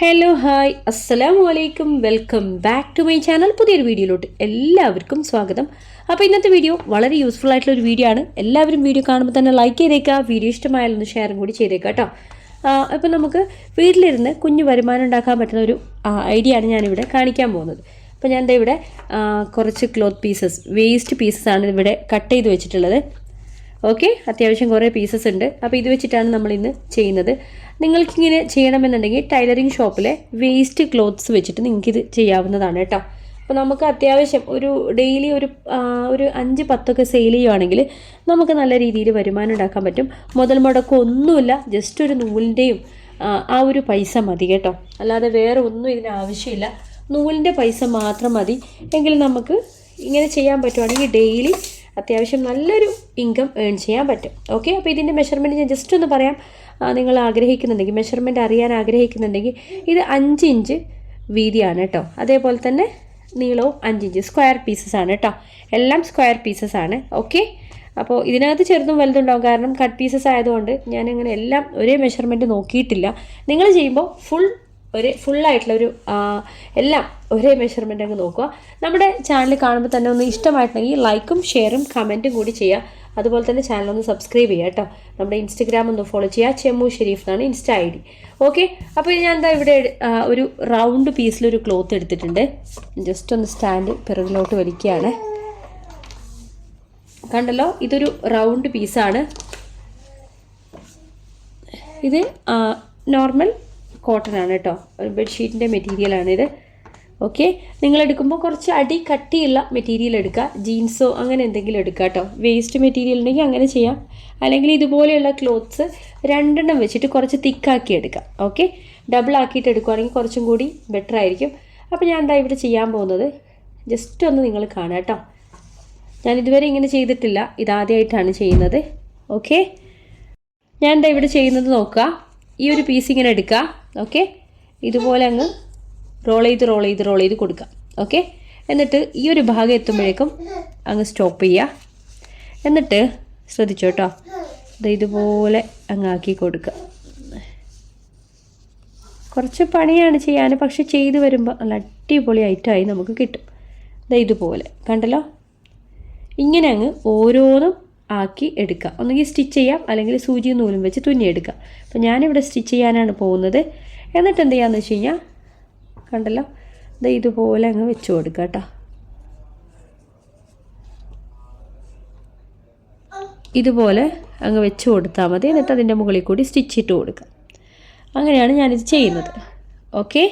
Hello hi അസ്സലാമു അലൈക്കും welcome back to my channel പുതിയൊരു വീഡിയോയിലോട്ട് എല്ലാവർക്കും സ്വാഗതം. അപ്പോൾ ഇന്നത്തെ വീഡിയോ വളരെ യൂസ്ഫുൾ ആയിട്ടുള്ള ഒരു വീഡിയോ ആണ്. എല്ലാവരും വീഡിയോ കാണുമ്പോൾ തന്നെ ലൈക്ക് ചെയ്തേക്കുക വീഡിയോ ഇഷ്ടമായാലൊന്ന് ഷെയറും കൂടി ചെയ്തേക്കാം കേട്ടോ അപ്പോൾ നമുക്ക് വീട്ടിലിരുന്ന് കുഞ്ഞു വരുമാനം ഉണ്ടാക്കാൻ പറ്റുന്ന ഒരു ഐഡിയ ആണ് ഞാനിവിടെ കാണിക്കാൻ പോകുന്നത്. അപ്പോൾ ഞാൻ ഇവിടെ കുറച്ച് ക്ലോത്ത് പീസസ് വേസ്റ്റ് പീസസ് ആണ് ഇവിടെ കട്ട് ചെയ്ത് വെച്ചിട്ടുള്ളത്. ഓക്കെ അത്യാവശ്യം കുറേ പീസസ് ഉണ്ട്. അപ്പോൾ ഇത് വെച്ചിട്ടാണ് നമ്മൾ ഇന്ന് ചെയ്യുന്നത്. നിങ്ങൾക്കിങ്ങനെ ചെയ്യണമെന്നുണ്ടെങ്കിൽ ടൈലറിങ് ഷോപ്പിലെ വേസ്റ്റ് ക്ലോത്ത്സ് വെച്ചിട്ട് നിങ്ങൾക്കിത് ചെയ്യാവുന്നതാണ് കേട്ടോ. അപ്പോൾ നമുക്ക് അത്യാവശ്യം ഒരു ഡെയിലി ഒരു ഒരു അഞ്ച് പത്തൊക്കെ സെയിൽ ചെയ്യുവാണെങ്കിൽ നമുക്ക് നല്ല രീതിയിൽ വരുമാനം ഉണ്ടാക്കാൻ പറ്റും. മുതൽ മുടക്കം ഒന്നുമില്ല ജസ്റ്റ് ഒരു നൂലിന്റെയും ആ, ആ ഒരു പൈസ മതി കേട്ടോ. അല്ലാതെ വേറെ ഒന്നും ഇതിന് ആവശ്യമില്ല. നൂലിന്റെ പൈസ മാത്രം മതി. എങ്കിൽ നമുക്ക് ഇങ്ങനെ ചെയ്യാൻ പറ്റുവാണെങ്കിൽ ഡെയിലി അത്യാവശ്യം നല്ലൊരു ഇൻകം ഏൺ ചെയ്യാൻ പറ്റും. ഓക്കെ അപ്പോൾ ഇതിന്റെ മെഷർമെന്റ് ഞാൻ ജസ്റ്റ് ഒന്ന് പറയാം. നിങ്ങൾ ആഗ്രഹിക്കുന്നുണ്ടെങ്കിൽ മെഷർമെന്റ് അറിയാൻ ആഗ്രഹിക്കുന്നുണ്ടെങ്കിൽ ഇത് അഞ്ച് ഇഞ്ച് വീതിയാണ് കേട്ടോ അതേപോലെ തന്നെ നീളവും അഞ്ച് ഇഞ്ച് സ്ക്വയർ പീസസ് ആണ് കേട്ടോ എല്ലാം സ്ക്വയർ പീസസ് ആണ്. ഓക്കെ അപ്പോൾ ഇതിനകത്ത് ചെറുതും വലുതുണ്ടാവും. കാരണം കട്ട് പീസസ് ആയതുകൊണ്ട് ഞാനിങ്ങനെ എല്ലാം ഒരേ മെഷർമെന്റ് നോക്കിയിട്ടില്ല. നിങ്ങൾ ചെയ്യുമ്പോൾ ഫുൾ ഒരു ഫുള്ളായിട്ടുള്ള ഒരു എല്ലാം ഒരേ മെഷർമെന്റ് അങ്ങ് നോക്കുക. നമ്മുടെ ചാനൽ കാണുമ്പോൾ തന്നെ ഒന്ന് ഇഷ്ടമായിട്ടുണ്ടെങ്കിൽ ലൈക്കും ഷെയറും കമന്റും കൂടി ചെയ്യുക. അതുപോലെ തന്നെ ചാനൽ ഒന്ന് സബ്സ്ക്രൈബ് ചെയ്യുക കേട്ടോ. നമ്മുടെ ഇൻസ്റ്റഗ്രാം ഒന്ന് ഫോളോ ചെയ്യുക. ചെമ്മു ഷെരീഫ് എന്നാണ് ഇൻസ്റ്റ ഐ ഡി ഓക്കെ അപ്പോൾ ഞാൻ എന്താ ഇവിടെ ഒരു റൗണ്ട് പീസിലൊരു ക്ലോത്ത് എടുത്തിട്ടുണ്ട്. ജസ്റ്റ് ഒന്ന് സ്റ്റാൻഡ് പിറകിലോട്ട് വലിക്കുകയാണ്. കണ്ടല്ലോ? ഇതൊരു റൗണ്ട് പീസാണ് ഇത് നോർമൽ കോട്ടൺ ആണ് കേട്ടോ. ഒരു ബെഡ്ഷീറ്റിന്റെ മെറ്റീരിയലാണ് ഇത്. ഓക്കെ നിങ്ങൾ എടുക്കുമ്പോൾ കുറച്ച് അടി കട്ടിയുള്ള മെറ്റീരിയൽ എടുക്കുക. ജീൻസോ അങ്ങനെ എന്തെങ്കിലും എടുക്കുക കേട്ടോ. വേസ്റ്റ് മെറ്റീരിയൽ ഉണ്ടെങ്കിൽ അങ്ങനെ ചെയ്യാം. അല്ലെങ്കിൽ ഇതുപോലെയുള്ള ക്ലോത്ത്സ് രണ്ടെണ്ണം വെച്ചിട്ട് കുറച്ച് തിക്കാക്കി എടുക്കുക. ഓക്കെ ഡബിൾ ആക്കിയിട്ട് എടുക്കുകയാണെങ്കിൽ കുറച്ചും കൂടി ബെറ്റർ ആയിരിക്കും. അപ്പോൾ ഞാൻ എന്താ ഇവിടെ ചെയ്യാൻ പോകുന്നത്. ജസ്റ്റ് ഒന്ന് നിങ്ങൾ കാണാം കേട്ടോ. ഞാൻ ഇതുവരെ ഇങ്ങനെ ചെയ്തിട്ടില്ല. ഇതാദ്യമായിട്ടാണ് ചെയ്യുന്നത്. ഓക്കെ ഞാൻ എന്താ ഇവിടെ ചെയ്യുന്നത് നോക്കുക. ഈ ഒരു പീസ് ഇങ്ങനെ എടുക്കുക. ഓക്കെ ഇതുപോലെ അങ്ങ് റോൾ ചെയ്ത് റോൾ ചെയ്ത് റോൾ ചെയ്ത് കൊടുക്കുക. ഓക്കെ എന്നിട്ട് ഈ ഒരു ഭാഗം എത്തുമ്പോഴേക്കും അങ്ങ് സ്റ്റോപ്പ് ചെയ്യുക. എന്നിട്ട് ശ്രദ്ധിച്ചോ കേട്ടോ? ഇത് ഇതുപോലെ അങ്ങ് ആക്കി കൊടുക്കുക. കുറച്ച് പണിയാണ് ചെയ്യാൻ പക്ഷെ ചെയ്ത് വരുമ്പോൾ നല്ല അടിപൊളി ഐറ്റമായി നമുക്ക് കിട്ടും. ദാ ഇതുപോലെ. കണ്ടല്ലോ? ഇങ്ങനെ അങ്ങ് ഓരോന്നും ആക്കി എടുക്കുക. ഒന്നുകിൽ സ്റ്റിച്ച് ചെയ്യാം അല്ലെങ്കിൽ സൂചിയും നൂലും വെച്ച് തുന്നിയെടുക്കുക അപ്പോൾ ഞാനിവിടെ സ്റ്റിച്ച് ചെയ്യാനാണ് പോകുന്നത്. എന്നിട്ട് എന്ത് ചെയ്യാന്ന് വെച്ച് കഴിഞ്ഞാൽ കണ്ടല്ലോ? ഇത് ഇതുപോലെ അങ്ങ് വെച്ച് കൊടുക്കുക കേട്ടോ. ഇതുപോലെ അങ്ങ് വെച്ച് കൊടുത്താൽ മതി. എന്നിട്ട് അതിന്റെ മുകളിൽ കൂടി സ്റ്റിച്ച് ഇട്ട് കൊടുക്കുക. അങ്ങനെയാണ് ഞാനിത് ചെയ്യുന്നത്. ഓക്കെ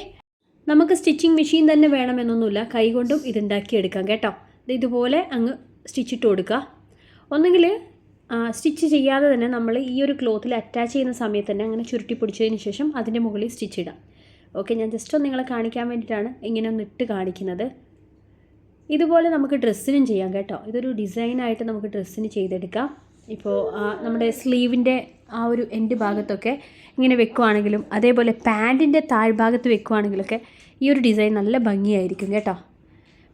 നമുക്ക് സ്റ്റിച്ചിങ് മെഷീൻ തന്നെ വേണമെന്നൊന്നുമില്ല. കൈകൊണ്ടും ഇതുണ്ടാക്കിയെടുക്കാം കേട്ടോ. ഇത് ഇതുപോലെ അങ്ങ് സ്റ്റിച്ചിട്ട് കൊടുക്കുക. ഒന്നുകിൽ സ്റ്റിച്ച് ചെയ്യാതെ തന്നെ നമ്മൾ ഈ ഒരു ക്ലോത്തിൽ അറ്റാച്ച് ചെയ്യുന്ന സമയത്ത് തന്നെ അങ്ങനെ ചുരുട്ടി പിടിച്ചതിന് ശേഷം അതിന്റെ മുകളിൽ സ്റ്റിച്ച് ഇടാം. ഓക്കെ ഞാൻ ജസ്റ്റ് ഒന്ന് നിങ്ങളെ കാണിക്കാൻ വേണ്ടിയിട്ടാണ് ഇങ്ങനെ ഒന്ന് ഇട്ട് കാണിക്കുന്നത്. ഇതുപോലെ നമുക്ക് ഡ്രസ്സിനും ചെയ്യാം കേട്ടോ. ഇതൊരു ഡിസൈനായിട്ട് നമുക്ക് ഡ്രസ്സിന് ചെയ്തെടുക്കാം. ഇപ്പോൾ നമ്മുടെ സ്ലീവിന്റെ ആ ഒരു എൻഡ് ഭാഗത്തൊക്കെ ഇങ്ങനെ വെക്കുവാണെങ്കിലും അതേപോലെ പാന്റിന്റെ താഴ്ഭാഗത്ത് വെക്കുവാണെങ്കിലൊക്കെ ഈ ഒരു ഡിസൈൻ നല്ല ഭംഗിയായിരിക്കും കേട്ടോ.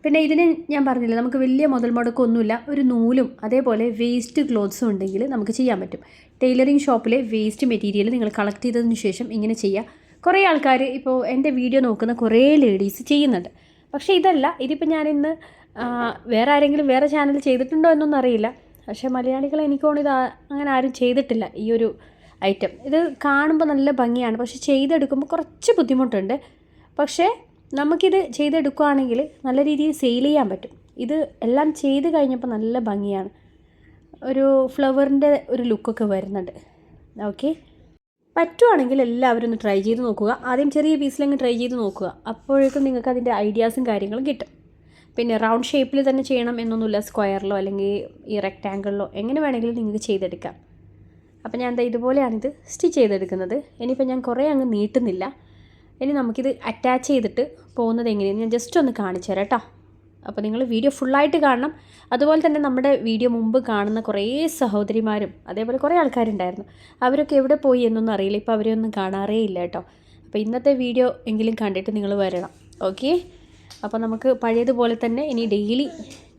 പിന്നെ ഇതിന് ഞാൻ പറഞ്ഞില്ല നമുക്ക് വലിയ മുതൽ മുടക്കൊന്നുമില്ല. ഒരു നൂലും അതേപോലെ വേസ്റ്റ് ക്ലോത്ത്സും ഉണ്ടെങ്കിൽ നമുക്ക് ചെയ്യാൻ പറ്റും. ടൈലറിങ് ഷോപ്പിലെ വേസ്റ്റ് മെറ്റീരിയൽ നിങ്ങൾ കളക്ട് ചെയ്തതിന് ശേഷം ഇങ്ങനെ ചെയ്യുക കുറേ ആൾക്കാർ ഇപ്പോൾ എന്റെ വീഡിയോ നോക്കുന്ന കുറേ ലേഡീസ് ചെയ്യുന്നുണ്ട്. പക്ഷേ ഇതല്ല ഇതിപ്പോൾ ഞാനിന്ന് വേറെ ആരെങ്കിലും വേറെ ചാനൽ ചെയ്തിട്ടുണ്ടോ എന്നൊന്നും അറിയില്ല. പക്ഷേ മലയാളികൾ എനിക്ക് അങ്ങനെ ആരും ചെയ്തിട്ടില്ല ഈ ഒരു ഐറ്റം ഇത് കാണുമ്പോൾ നല്ല ഭംഗിയാണ്. പക്ഷേ ചെയ്തെടുക്കുമ്പോൾ കുറച്ച് ബുദ്ധിമുട്ടുണ്ട്. പക്ഷേ നമുക്കിത് ചെയ്തെടുക്കുകയാണെങ്കിൽ നല്ല രീതിയിൽ സെയിൽ ചെയ്യാൻ പറ്റും. ഇത് എല്ലാം ചെയ്ത് കഴിഞ്ഞപ്പോൾ നല്ല ഭംഗിയാണ്. ഒരു ഫ്ലവറിന്റെ ഒരു ലുക്കൊക്കെ വരുന്നുണ്ട്. ഓക്കെ. പറ്റുവാണെങ്കിൽ എല്ലാവരും ഒന്ന് ട്രൈ ചെയ്ത് നോക്കുക. ആദ്യം ചെറിയ പീസിലങ്ങ് ട്രൈ ചെയ്ത് നോക്കുക. അപ്പോഴേക്കും നിങ്ങൾക്ക് അതിന്റെ ഐഡിയാസും കാര്യങ്ങളും കിട്ടും. പിന്നെ റൗണ്ട് ഷേപ്പിൽ തന്നെ ചെയ്യണം എന്നൊന്നുമില്ല. സ്ക്വയറിലോ അല്ലെങ്കിൽ ഈ റെക്റ്റാങ്കിളിലോ എങ്ങനെ വേണമെങ്കിലും നിങ്ങൾക്ക് ചെയ്തെടുക്കാം. അപ്പോൾ ഞാൻ എന്താ ഇതുപോലെയാണിത് സ്റ്റിച്ച് ചെയ്തെടുക്കുന്നത്. ഇനിയിപ്പോൾ ഞാൻ കുറേ അങ്ങ് നീട്ടുന്നില്ല. ഇനി നമുക്കിത് അറ്റാച്ച് ചെയ്തിട്ട് പോകുന്നത് എങ്ങനെയാണ് ഞാൻ ജസ്റ്റ് ഒന്ന് കാണിച്ചു തരാം കേട്ടോ അപ്പോൾ നിങ്ങൾ വീഡിയോ ഫുള്ളായിട്ട് കാണണം. അതുപോലെ തന്നെ നമ്മുടെ വീഡിയോ മുമ്പ് കാണുന്ന കുറേ സഹോദരിമാരും അതേപോലെ കുറേ ആൾക്കാരുണ്ടായിരുന്നു. അവരൊക്കെ എവിടെ പോയി എന്നൊന്നും അറിയില്ല. ഇപ്പോൾ അവരെയൊന്നും കാണാറേ ഇല്ല കേട്ടോ അപ്പോൾ ഇന്നത്തെ വീഡിയോ എങ്കിലും കണ്ടിട്ട് നിങ്ങൾ വരണം. ഓക്കെ അപ്പോൾ നമുക്ക് പഴയതുപോലെ തന്നെ ഇനി ഡെയിലി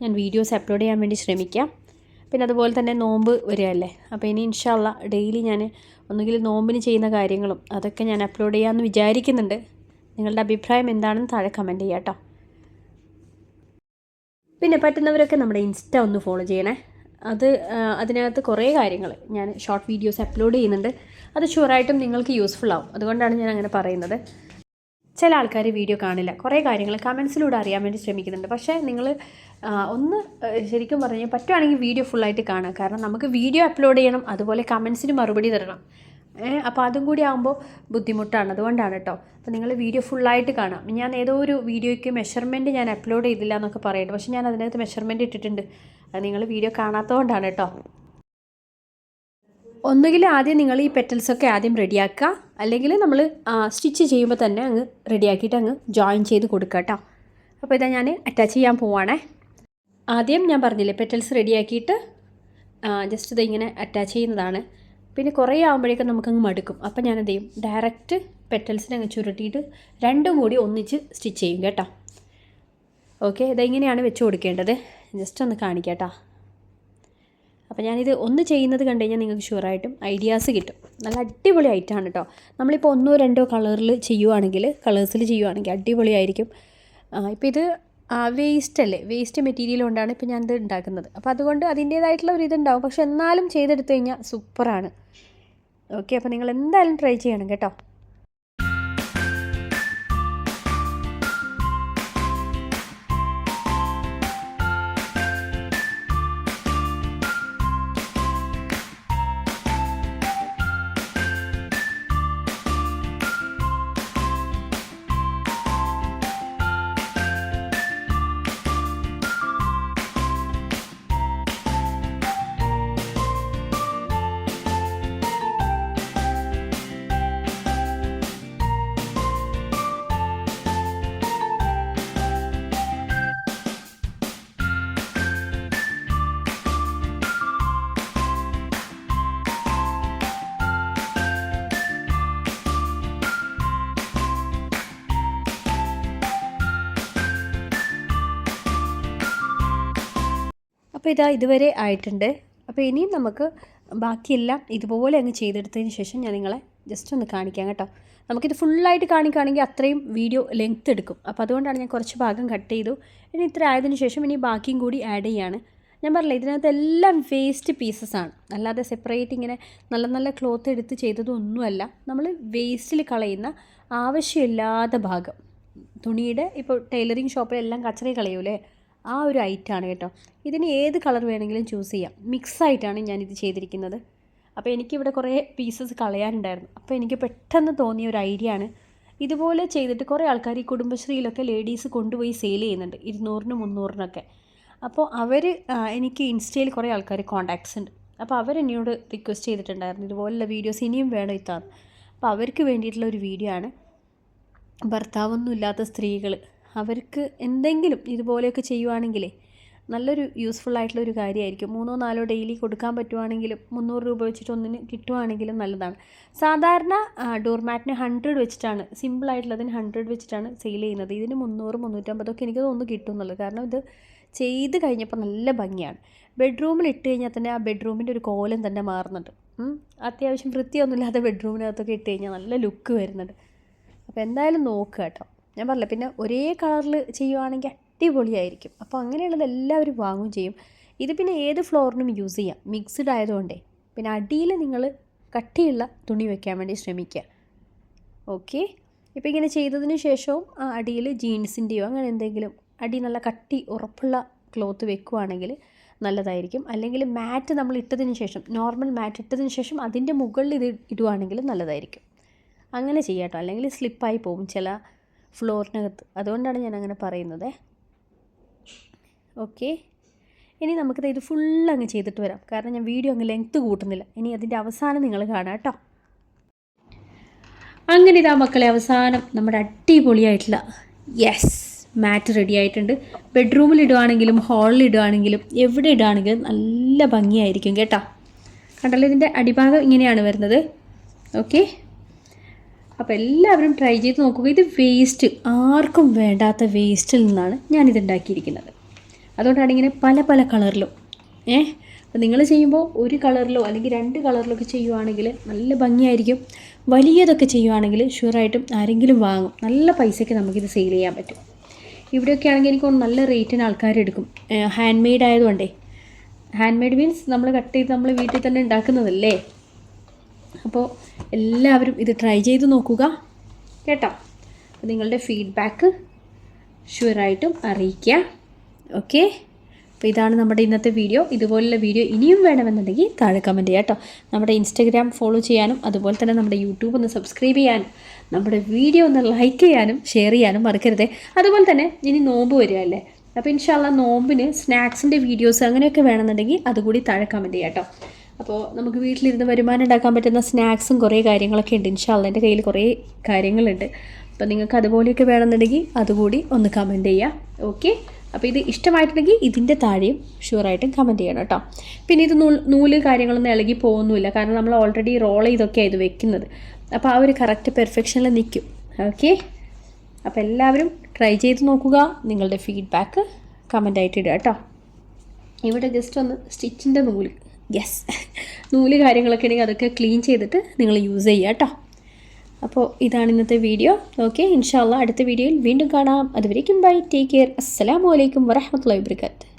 ഞാൻ വീഡിയോസ് അപ്ലോഡ് ചെയ്യാൻ വേണ്ടി ശ്രമിക്കാം. പിന്നെ അതുപോലെ തന്നെ നോമ്പ് വരികയല്ലേ? അപ്പോൾ ഇനി ഇൻഷാല്ല ഡെയിലി ഞാൻ ഒന്നുകിൽ നോമ്പിന് ചെയ്യുന്ന കാര്യങ്ങളും അതൊക്കെ ഞാൻ അപ്ലോഡ് ചെയ്യാമെന്ന് വിചാരിക്കുന്നുണ്ട്. നിങ്ങളുടെ അഭിപ്രായം എന്താണെന്ന് താഴെ കമന്റ് ചെയ്യാം കേട്ടോ പിന്നെ പറ്റുന്നവരൊക്കെ നമ്മുടെ ഇൻസ്റ്റ ഒന്ന് ഫോളോ ചെയ്യണേ. അത് അതിനകത്ത് കുറേ കാര്യങ്ങൾ ഞാൻ ഷോർട്ട് വീഡിയോസ് അപ്ലോഡ് ചെയ്യുന്നുണ്ട്. അത് ഷുവറായിട്ടും നിങ്ങൾക്ക് യൂസ്ഫുൾ ആവും. അതുകൊണ്ടാണ് ഞാൻ അങ്ങനെ പറയുന്നത്. ചില ആൾക്കാർ വീഡിയോ കാണില്ല. കുറേ കാര്യങ്ങൾ കമൻസിലൂടെ അറിയാൻ വേണ്ടി ശ്രമിക്കുന്നുണ്ട്. പക്ഷേ നിങ്ങൾ ഒന്ന് ശരിക്കും പറഞ്ഞാൽ പറ്റുവാണെങ്കിൽ വീഡിയോ ഫുള്ളായിട്ട് കാണുക. കാരണം നമുക്ക് വീഡിയോ അപ്ലോഡ് ചെയ്യണം അതുപോലെ കമൻസിന് മറുപടി തരണം. അപ്പോൾ അതും കൂടി ആകുമ്പോൾ ബുദ്ധിമുട്ടാണ്. അതുകൊണ്ടാണ് കേട്ടോ അപ്പോൾ നിങ്ങൾ വീഡിയോ ഫുള്ളായിട്ട് കാണാം ഞാൻ ഏതോ ഒരു വീഡിയോയ്ക്ക് മെഷർമെന്റ് ഞാൻ അപ്ലോഡ് ചെയ്തില്ല എന്നൊക്കെ പറയുന്നുണ്ട് പക്ഷേ ഞാൻ അതിനകത്ത് മെഷർമെന്റ് ഇട്ടിട്ടുണ്ട്. അത് നിങ്ങൾ വീഡിയോ കാണാത്തതുകൊണ്ടാണ് കേട്ടോ ഒന്നുകിൽ ആദ്യം നിങ്ങൾ ഈ പെറ്റൽസൊക്കെ ആദ്യം റെഡിയാക്കുക അല്ലെങ്കിൽ നമ്മൾ സ്റ്റിച്ച് ചെയ്യുമ്പോൾ തന്നെ അങ്ങ് റെഡിയാക്കിയിട്ട് അങ്ങ് ജോയിൻ ചെയ്ത് കൊടുക്കുക കേട്ടോ അപ്പോൾ ഇതാ ഞാൻ അറ്റാച്ച് ചെയ്യാൻ പോവാണേ. ആദ്യം ഞാൻ പറഞ്ഞില്ലേ പെറ്റൽസ് റെഡിയാക്കിയിട്ട് ജസ്റ്റ് ഇത് ഇങ്ങനെ അറ്റാച്ച് ചെയ്യുന്നതാണ്. പിന്നെ കുറേ ആകുമ്പോഴേക്കും നമുക്കങ്ങ് മടുക്കും. അപ്പോൾ ഞാൻ എന്ത് ചെയ്യും? ഡയറക്റ്റ് പെറ്റൽസിനെ അങ്ങ് ചുരുട്ടിയിട്ട് രണ്ടും കൂടി ഒന്നിച്ച് സ്റ്റിച്ച് ചെയ്യും കേട്ടോ ഓക്കെ ഇതെങ്ങനെയാണ് വെച്ച് കൊടുക്കേണ്ടത്. ജസ്റ്റ് ഒന്ന് കാണിക്കാം കേട്ടോ അപ്പോൾ ഞാനിത് ഒന്ന് ചെയ്യുന്നത് കണ്ടു കഴിഞ്ഞാൽ നിങ്ങൾക്ക് ഷുവറായിട്ടും ഐഡിയാസ് കിട്ടും. നല്ല അടിപൊളി ഐറ്റമാണ് കേട്ടോ നമ്മളിപ്പോൾ ഒന്നോ രണ്ടോ കളറിൽ ചെയ്യുവാണെങ്കിൽ കളേഴ്സിൽ ചെയ്യുവാണെങ്കിൽ അടിപൊളിയായിരിക്കും. ഇപ്പോൾ ഇത് വേസ്റ്റ് അല്ലേ? വേസ്റ്റ് മെറ്റീരിയൽ കൊണ്ടാണ് ഇപ്പോൾ ഞാനിത് ഉണ്ടാക്കുന്നത്. അപ്പോൾ അതുകൊണ്ട് അതിന്റേതായിട്ടുള്ള ഒരു ഇതുണ്ടാവും. പക്ഷെ എന്നാലും ചെയ്തെടുത്തു കഴിഞ്ഞാൽ സൂപ്പറാണ് ഓക്കെ അപ്പോൾ നിങ്ങൾ എന്തായാലും ട്രൈ ചെയ്യണം കേട്ടോ. അപ്പോൾ ഇതാ ഇതുവരെ ആയിട്ടുണ്ട്. അപ്പോൾ ഇനിയും നമുക്ക് ബാക്കിയെല്ലാം ഇതുപോലെ അങ്ങ് ചെയ്തെടുത്തതിന് ശേഷം ഞാൻ നിങ്ങളെ ജസ്റ്റ് ഒന്ന് കാണിക്കാം കേട്ടോ. നമുക്കിത് ഫുള്ളായിട്ട് കാണിക്കുകയാണെങ്കിൽ അത്രയും വീഡിയോ ലെങ്ത് എടുക്കും. അപ്പോൾ അതുകൊണ്ടാണ് ഞാൻ കുറച്ച് ഭാഗം കട്ട് ചെയ്തു. ഇനി ഇത്ര ആയതിന് ശേഷം ഇനി ബാക്കിയും കൂടി ആഡ് ചെയ്യാണ്. ഞാൻ പറഞ്ഞില്ല ഇതിനകത്ത് എല്ലാം വേസ്റ്റ് പീസസ് ആണ്. അല്ലാതെ സെപ്പറേറ്റ് ഇങ്ങനെ നല്ല നല്ല ക്ലോത്ത് എടുത്ത് ചെയ്തതൊന്നുമല്ല. നമ്മൾ വേസ്റ്റിൽ കളയുന്ന ആവശ്യമില്ലാത്ത ഭാഗം. തുണിയുടെ ഇപ്പോൾ ടൈലറിങ് ഷോപ്പിലെല്ലാം കച്ചറി കളയൂലേ? ആ ഒരു ഐറ്റാണ് കേട്ടോ. ഇതിന് ഏത് കളർ വേണമെങ്കിലും ചൂസ് ചെയ്യാം. മിക്സ് ആയിട്ടാണ് ഞാനിത് ചെയ്തിരിക്കുന്നത്. അപ്പോൾ എനിക്കിവിടെ കുറേ പീസസ് കളയാനുണ്ടായിരുന്നു. അപ്പോൾ എനിക്ക് പെട്ടെന്ന് തോന്നിയ ഒരു ഐഡിയ ആണ് ഇതുപോലെ ചെയ്തിട്ട് കുറേ ആൾക്കാർ ഈ കുടുംബശ്രീയിലൊക്കെ ലേഡീസ് കൊണ്ടുപോയി സെയിൽ ചെയ്യുന്നുണ്ട്. ഇരുന്നൂറിനും മുന്നൂറിനൊക്കെ. അപ്പോൾ അവർ എനിക്ക് ഇൻസ്റ്റയിൽ കുറേ ആൾക്കാർ കോണ്ടാക്ട്സ് ഉണ്ട്. അപ്പോൾ അവരെന്നോട് റിക്വസ്റ്റ് ചെയ്തിട്ടുണ്ടായിരുന്നു. ഇതുപോലുള്ള വീഡിയോസ് ഇനിയും വേണം ഇത്താന്ന്. അപ്പോൾ അവർക്ക് വേണ്ടിയിട്ടുള്ള ഒരു വീഡിയോ ആണ്. ഭർത്താവൊന്നുമില്ലാത്ത സ്ത്രീകൾ അവർക്ക് എന്തെങ്കിലും ഇതുപോലെയൊക്കെ ചെയ്യുവാണെങ്കിലേ നല്ലൊരു യൂസ്ഫുൾ ആയിട്ടുള്ള ഒരു കാര്യമായിരിക്കും. മൂന്നോ നാലോ ഡെയിലി കൊടുക്കാൻ പറ്റുവാണെങ്കിലും മുന്നൂറ് രൂപ വെച്ചിട്ട് ഒന്നിന് കിട്ടുവാണെങ്കിലും നല്ലതാണ്. സാധാരണ ഡോർമാറ്റിന് ഹൺഡ്രഡ് വെച്ചിട്ടാണ് സിമ്പിൾ ആയിട്ടുള്ളതിന് ഹൺഡ്രഡ് വെച്ചിട്ടാണ് സെയിൽ ചെയ്യുന്നത്. ഇതിന് മുന്നൂറ് മുന്നൂറ്റമ്പതൊക്കെ എനിക്ക് തോന്നുന്നു കിട്ടും എന്നുള്ളത് കാരണം ഇത് ചെയ്ത് കഴിഞ്ഞപ്പോൾ നല്ല ഭംഗിയാണ്. ബെഡ്റൂമിൽ ഇട്ട് കഴിഞ്ഞാൽ തന്നെ ആ ബെഡ്റൂമിന്റെ ഒരു കോലം തന്നെ മാറുന്നുണ്ട്. അത്യാവശ്യം വൃത്തിയൊന്നുമില്ലാത്ത ബെഡ്റൂമിനകത്തൊക്കെ ഇട്ട് കഴിഞ്ഞാൽ നല്ല ലുക്ക് വരുന്നുണ്ട്. അപ്പോൾ എന്തായാലും നോക്കുക കേട്ടോ. ഞാൻ പറഞ്ഞില്ല പിന്നെ ഒരേ കളറിൽ ചെയ്യുവാണെങ്കിൽ അടിപൊളിയായിരിക്കും. അപ്പോൾ അങ്ങനെയുള്ളത് എല്ലാവരും വാങ്ങുകയും ചെയ്യും. ഇത് പിന്നെ ഏത് ഫ്ലോറിനും യൂസ് ചെയ്യാം. മിക്സ്ഡ് ആയതുകൊണ്ടേ. പിന്നെ അടിയിൽ നിങ്ങൾ കട്ടിയുള്ള തുണി വെക്കാൻ വേണ്ടി ശ്രമിക്കുക. ഓക്കെ? ഇപ്പോൾ ഇങ്ങനെ ചെയ്തതിന് ശേഷവും ആ അടിയിൽ ജീൻസിന്റെയോ അങ്ങനെ എന്തെങ്കിലും അടി നല്ല കട്ടി ഉറപ്പുള്ള ക്ലോത്ത് വെക്കുവാണെങ്കിൽ നല്ലതായിരിക്കും. അല്ലെങ്കിൽ മാറ്റ് നമ്മൾ ഇട്ടതിന് ശേഷം നോർമൽ മാറ്റ് ഇട്ടതിന് ശേഷം അതിന്റെ മുകളിൽ ഇത് ഇടുവാണെങ്കിൽ നല്ലതായിരിക്കും. അങ്ങനെ ചെയ്യാം അല്ലെങ്കിൽ സ്ലിപ്പായി പോകും. ചില ഫ്ലോറിനകത്ത്. അതുകൊണ്ടാണ് ഞാൻ അങ്ങനെ പറയുന്നത്. ഓക്കെ. ഇനി നമുക്കത് ഇത് ഫുൾ അങ്ങ് ചെയ്തിട്ട് വരാം. കാരണം ഞാൻ വീഡിയോ അങ്ങ് ലെങ്ത്ത് കൂട്ടുന്നില്ല. ഇനി അതിന്റെ അവസാനം നിങ്ങൾ കാണാം കേട്ടോ. അങ്ങനെ ഇതാ മക്കളെ അവസാനം നമ്മുടെ അടിപൊളിയായിട്ടുള്ള യെസ് മാറ്റ് റെഡി ആയിട്ടുണ്ട്. ബെഡ്റൂമിൽ ഇടുവാണെങ്കിലും ഹാളിൽ ഇടുവാണെങ്കിലും എവിടെ ഇടുവാണെങ്കിലും നല്ല ഭംഗിയായിരിക്കും കേട്ടോ. കണ്ടല്ലോ ഇതിന്റെ അടിഭാഗം ഇങ്ങനെയാണ് വരുന്നത്. ഓക്കെ. അപ്പോൾ എല്ലാവരും ട്രൈ ചെയ്ത് നോക്കുക. ഇത് വേസ്റ്റ് ആർക്കും വേണ്ടാത്ത വേസ്റ്റിൽ നിന്നാണ് ഞാനിത് ഉണ്ടാക്കിയിരിക്കുന്നത്. അതുകൊണ്ടാണ് ഇങ്ങനെ പല പല കളറിലും ഏ? അപ്പോൾ നിങ്ങൾ ചെയ്യുമ്പോൾ ഒരു കളറിലോ അല്ലെങ്കിൽ രണ്ട് കളറിലോ ഒക്കെ ചെയ്യുവാണെങ്കിൽ നല്ല ഭംഗിയായിരിക്കും. വലിയതൊക്കെ ചെയ്യുവാണെങ്കിൽ ഷുവറായിട്ടും ആരെങ്കിലും വാങ്ങും. നല്ല പൈസയ്ക്ക് നമുക്കിത് സെയിൽ ചെയ്യാൻ പറ്റും. ഇവിടെയൊക്കെ ആണെങ്കിൽ എനിക്ക് നല്ല റേറ്റിന് ആൾക്കാർ എടുക്കും. ഹാൻഡ് മെയ്ഡ് ആയതുകൊണ്ടേ. ഹാൻഡ് മെയ്ഡ് മീൻസ് നമ്മൾ കട്ട് ചെയ്ത് നമ്മൾ വീട്ടിൽ തന്നെ ഉണ്ടാക്കുന്നതല്ലേ? അപ്പോൾ എല്ലാവരും ഇത് ട്രൈ ചെയ്ത് നോക്കുക കേട്ടോ? അപ്പോൾ നിങ്ങളുടെ ഫീഡ്ബാക്ക് ഷുവറായിട്ടും അറിയിക്കുക ഓക്കെ അപ്പോൾ ഇതാണ് നമ്മുടെ ഇന്നത്തെ വീഡിയോ ഇതുപോലുള്ള വീഡിയോ ഇനിയും വേണമെന്നുണ്ടെങ്കിൽ താഴെ കമന്റ് ചെയ്യാം കേട്ടോ. നമ്മുടെ ഇൻസ്റ്റഗ്രാം ഫോളോ ചെയ്യാനും അതുപോലെ തന്നെ നമ്മുടെ യൂട്യൂബ് ഒന്ന് സബ്സ്ക്രൈബ് ചെയ്യാനും നമ്മുടെ വീഡിയോ ഒന്ന് ലൈക്ക് ചെയ്യാനും ഷെയർ ചെയ്യാനും മറക്കരുത്. അതുപോലെ തന്നെ ഇനി നോമ്പ് വരികയല്ലേ അപ്പോൾ ഇൻഷാല്ല നോമ്പിന് സ്നാക്സിന്റെ വീഡിയോസ് അങ്ങനെയൊക്കെ വേണമെന്നുണ്ടെങ്കിൽ അതുകൂടി താഴെ കമന്റ് ചെയ്യാം കേട്ടോ. അപ്പോൾ നമുക്ക് വീട്ടിലിരുന്ന് വരുമാനം ഉണ്ടാക്കാൻ പറ്റുന്ന സ്നാക്സും കുറേ കാര്യങ്ങളൊക്കെ ഉണ്ട്. ഇൻഷാല്ല എന്റെ കയ്യിൽ കുറേ കാര്യങ്ങളുണ്ട്. അപ്പോൾ നിങ്ങൾക്ക് അതുപോലെയൊക്കെ വേണമെന്നുണ്ടെങ്കിൽ അതുകൂടി ഒന്ന് കമന്റ് ചെയ്യുക ഓക്കെ അപ്പോൾ ഇത് ഇഷ്ടമായിട്ടുണ്ടെങ്കിൽ ഇതിന്റെ താഴെയും ഷുവറായിട്ടും കമന്റ് ചെയ്യണം കേട്ടോ. പിന്നെ ഇത് നൂൽ കാര്യങ്ങളൊന്നും ഇളകി പോകുന്നില്ല കാരണം നമ്മൾ ഓൾറെഡി റോൾ ചെയ്തൊക്കെയാണ് ഇത് വെക്കുന്നത്. അപ്പോൾ ആ ഒരു കറക്റ്റ് പെർഫെക്ഷനിൽ നിൽക്കും. ഓക്കെ അപ്പോൾ എല്ലാവരും ട്രൈ ചെയ്ത് നോക്കുക. നിങ്ങളുടെ ഫീഡ്ബാക്ക് കമന്റായിട്ട് ഇടുക കേട്ടോ. ഇവിടെ ജസ്റ്റ് ഒന്ന് സ്റ്റിച്ചിന്റെ നൂൽ യെസ് നൂൽ കാര്യങ്ങളൊക്കെ ഉണ്ടെങ്കിൽ അതൊക്കെ ക്ലീൻ ചെയ്തിട്ട് നിങ്ങൾ യൂസ് ചെയ്യുക കേട്ടോ അപ്പോൾ ഇതാണ് ഇന്നത്തെ വീഡിയോ ഓക്കെ ഇൻഷാല്ല അടുത്ത വീഡിയോയിൽ വീണ്ടും കാണാം. അതുവരേക്കും ബൈ ടേക്ക് കെയർ അസ്സലാമു അലൈക്കും വരഹമുല്ലാ വബറകാതുഹു.